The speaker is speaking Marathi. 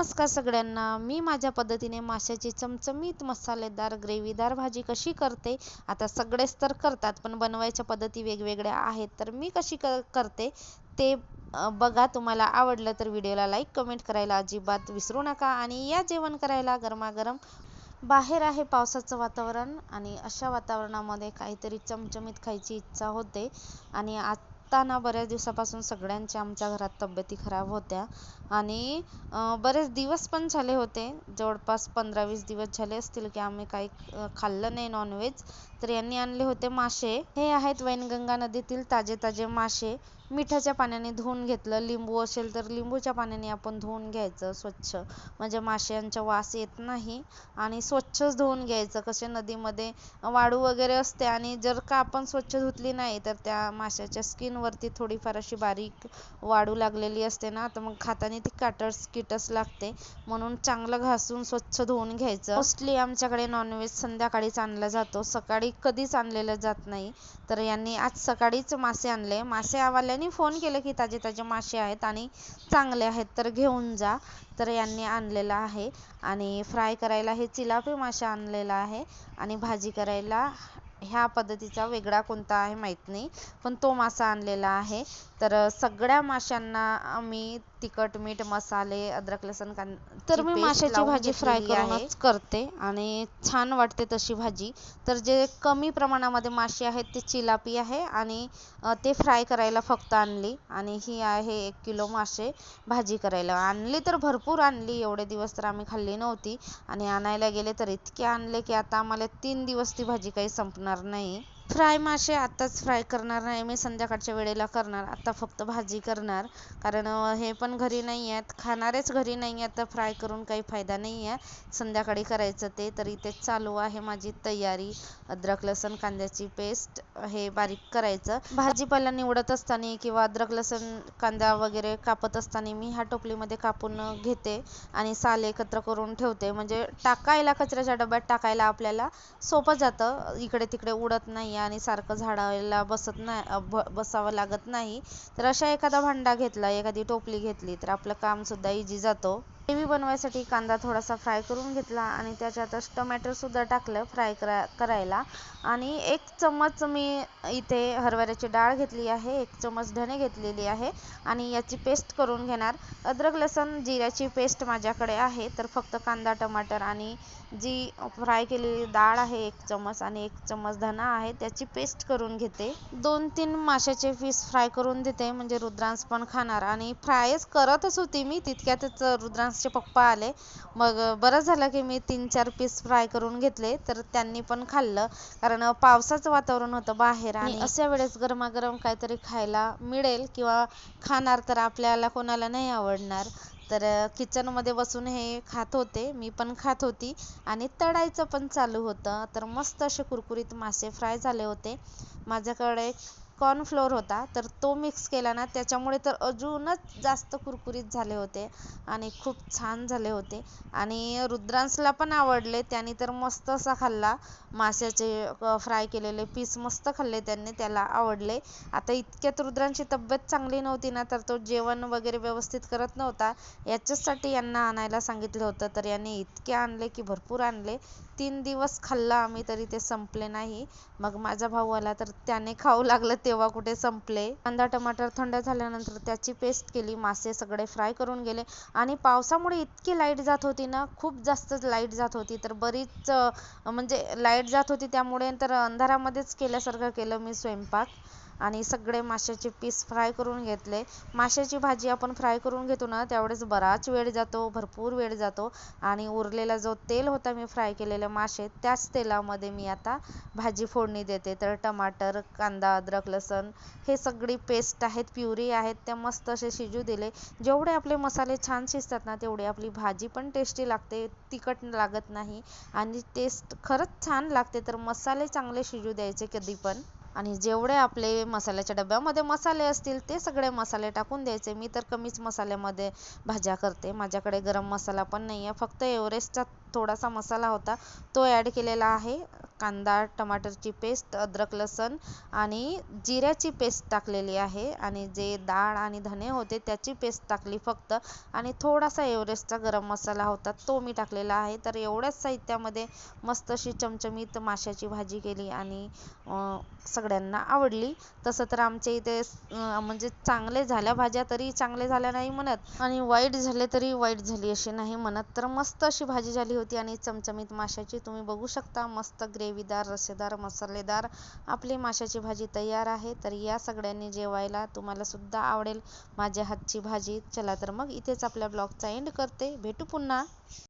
नमस्कार सगळ्यांना. मी माझ्या पद्धतीने माशाची चमचमीत मसालेदार ग्रेव्हीदार भाजी कशी करते? आता सगळेच तर करतात पण बनवायच्या पद्धती वेगवेगळ्या आहेत. तर मी कशी क करते? ते बघा. तुम्हाला आवडलं तर व्हिडिओला लाईक कमेंट करायला अजिबात विसरू नका. आणि या जेवण करायला गरमागरम बाहेर आहे पावसाचं वातावरण. आणि अशा वातावरणामध्ये काहीतरी चमचमीत खायची इच्छा होते. आणि आज आत्ता ना बऱ्याच दिवसापासून सगळ्यांच्या आमच्या घरात तब्येती खराब होत्या. आणि बरेच दिवस पण झाले होते. जवळपास पंधरा वीस दिवस झाले असतील की आम्ही काही खाल्लं नाही नॉनव्हेज तर यांनी आणले होते मासे. हे आहेत वैनगंगा नदीतील ताजे ताजे मासे. मिठाच्या पाण्याने धुवून घेतलं. लिंबू असेल तर लिंबूच्या पाण्याने आपण धुवून घ्यायचं स्वच्छ. म्हणजे माशांचा वास येत नाही आणि स्वच्छच धुवून घ्यायचं. कसे नदीमध्ये वाळू वगैरे असते आणि जर का आपण स्वच्छ धुतली नाही तर त्या माशाच्या स्किनवरती थोडीफार अशी बारीक वाळू लागलेली असते ना तर मग खाताना ती काटस किटस लागते. म्हणून चांगलं घासून स्वच्छ धुवून घ्यायचं. मोस्टली आमच्याकडे नॉनव्हेज संध्याकाळीच आणला जातो. सकाळी कधीच आणलेलं जात नाही. तर यांनी आज सकाळीच मासे आणले. मासे आवाल्या आवाल्याने फोन केलं की ताजे ताजे मासे आहेत आणि चांगले आहेत तर घेऊन जा. तर यांनी आणलेलं आहे आणि फ्राय करायला हे चिलापी मासे आणलेला आहे आणि भाजी करायला ह्या पद्धतीचा वेगळा कोणता आहे माहीत नाही पण तो मासा आणलेला आहे. तर सगळ्या माशांना आम्ही तिखट मीठ मसाले अद्रक लसूण कां तर मी माशाची भाजी फ्राय करूनच करते आणि छान वाटते तशी भाजी. तर जे कमी प्रमाणामध्ये मासे आहेत ते चिलापी आहे आणि ते फ्राय करायला फक्त आणली आणि ही आहे एक किलो मासे भाजी करायला. आणली तर भरपूर आणली एवढे दिवस तर आम्ही खाल्ली नव्हती आणि आणायला गेले तर इतके आणले की आता आम्हाला तीन दिवस ती भाजी काही संपणार नाही. फ्राय मासे आत्ताच फ्राय करणार नाही मी संध्याकाळच्या वेळेला करणार आत्ता फक्त भाजी करणार. कारण हे पण घरी नाही आहेत खाणारेच घरी नाही आहेत तर फ्राय करून काही फायदा नाही आहे. संध्याकाळी करायचं ते तर इथे चालू आहे माझी तयारी. अद्रक लसूण कांद्याची पेस्ट हे बारीक करायचं. भाजीपाला निवडत असताना किंवा अद्रक लसूण कांदा वगैरे कापत असताना मी ह्या टोपलीमध्ये कापून घेते आणि साल एकत्र करून ठेवते. म्हणजे टाकायला कचऱ्याच्या डब्यात टाकायला आपल्याला सोपं जातं. इकडे तिकडे उडत नाही आणि सारखं झाडायला बसत नाही बसावं लागत नाही. तर अशा एखादा भांडा घेतला एखादी टोपली घेतली तर आपलं काम सुद्धा इझी जातो. ग्रेव्ही बनवायसाठी कांदा थोडासा फ्राय करून घेतला आणि त्याच्यातच टोमॅटोसुद्धा टाकलं फ्राय करा करायला. आणि एक चम्मच मी इथे हरभऱ्याची डाळ घेतली आहे एक चम्मच धणे घेतलेली आहे आणि याची पेस्ट करून घेणार. अद्रक लसूण जिऱ्याची पेस्ट माझ्याकडे आहे तर फक्त कांदा टमाटर आणि जी फ्राय केलेली डाळ आहे एक चम्मच आणि एक चम्मच धना आहे त्याची पेस्ट करून घेते. दोन तीन माशाचे पीस फ्राय करून देते म्हणजे रुद्रांश पण खाणार. आणि फ्रायच करतच होती मी तितक्यातच रुद्रांशचे पप्पा आले. मग बरं झालं की मी तीन चार पीस फ्राय करून घेतले. तर त्यांनी पण खाल्लं. कारण पावसाचं वातावरण होतं बाहेर आणि अशा वेळेस गरमागरम काहीतरी खायला मिळेल किंवा खाणार तर आपल्याला कोणाला नाही आवडणार. तर किचनमध्ये बसून हे खात होते. मी पण खात होती. आणि तळायचं पण चालू होतं. तर मस्त असे कुरकुरीत मासे फ्राय झाले होते. माझ्याकडे कॉर्नफ्लोअर होता. तर तो मिक्स केला ना त्याच्यामुळे तर अजूनच जास्त कुरकुरीत झाले होते आणि खूप छान झाले होते. आणि रुद्रांशला पण आवडले त्याने तर मस्त असा खाल्ला. माशाचे फ्राय केलेले पीस मस्त खाल्ले त्यांनी त्याला आवडले. आता इतक्यात रुद्रांची तब्येत चांगली नव्हती ना तर तो जेवण वगैरे व्यवस्थित करत नव्हता. याच्यासाठी यांना आणायला सांगितलं होतं तर यांनी इतके आणले की भरपूर आणले. तीन दिवस खाल्ला आम्ही तरी ते संपले नाही. मग माझा भाऊ आला तर त्याने खाऊ लागलं तेव्हा कुठे संपले. कांदा टमाटर थंड झाल्यानंतर त्याची पेस्ट केली. मासे सगळे फ्राय करून गेले. आणि पावसामुळे इतकी लाइट जात होती ना खूप जास्त लाइट जात होती. तर बरीच म्हणजे लाइट जात होती. त्यामुळे तर अंधारामध्येच केल्यासारखं केलं मी स्वयंपाक. आणि सगळे माशाचे पीस फ्राय करून घेतले. माशाची भाजी आपण फ्राय करून घेतो ना त्यावेळेस बराच वेळ जातो भरपूर वेळ जातो. आणि उरलेला जो तेल होता मी फ्राय केलेले मासे त्याच तेलामध्ये मी आता भाजी फोडणी देते. तर टमाटर कांदा अद्रक लसूण हे सगळी पेस्ट आहेत प्युरी आहेत त्या मस्त असे शिजू दिले. जेवढे आपले मसाले छान शिजतात ना तेवढी आपली भाजी पण टेस्टी लागते तिखट लागत नाही. आणि टेस्ट खरंच छान लागते तर मसाले चांगले शिजू द्यायचे कधी पण. आणि जेवढे आपले मसाल्याच्या डब्यामध्ये मसाले असतील ते सगळे मसाले टाकून द्यायचे. मी तर कमीच मसाल्यामध्ये भाज्या करते. माझ्याकडे गरम मसाला पण नाही आहे फक्त एवरेस्टचा थोडासा मसाला होता. तो ॲड केलेला आहे. कांदा टमाटरची पेस्ट अद्रक लसण आणि जिऱ्याची पेस्ट टाकलेली आहे. आणि जे डाळ आणि धने होते त्याची पेस्ट टाकली फक्त. आणि थोडासा एव्हरेस्टचा गरम मसाला होता तो मी टाकलेला आहे. तर एवढ्याच साहित्यामध्ये मस्त अशी चमचमीत माशाची भाजी केली आणि सगळ्यांना आवडली. तसं तर आमच्या इथे म्हणजे चांगले झाल्या भाज्या तरी चांगले झाल्या नाही म्हणत. आणि वाईट झाले तरी वाईट झाली अशी नाही म्हणत. तर मस्त अशी भाजी झाली होती आणि चमचमीत माशाची तुम्ही बघू शकता. मस्त ग्रेव्हीदार रसेदार मसालेदार आपली माशाची भाजी तयार आहे. तर या सगळ्यांनी जेवायला तुम्हाला सुद्धा आवडेल. माझ्या हातची भाजी. चला तर मग इथेच आपल्या ब्लॉगचा एंड करते. भेटू पुन्हा.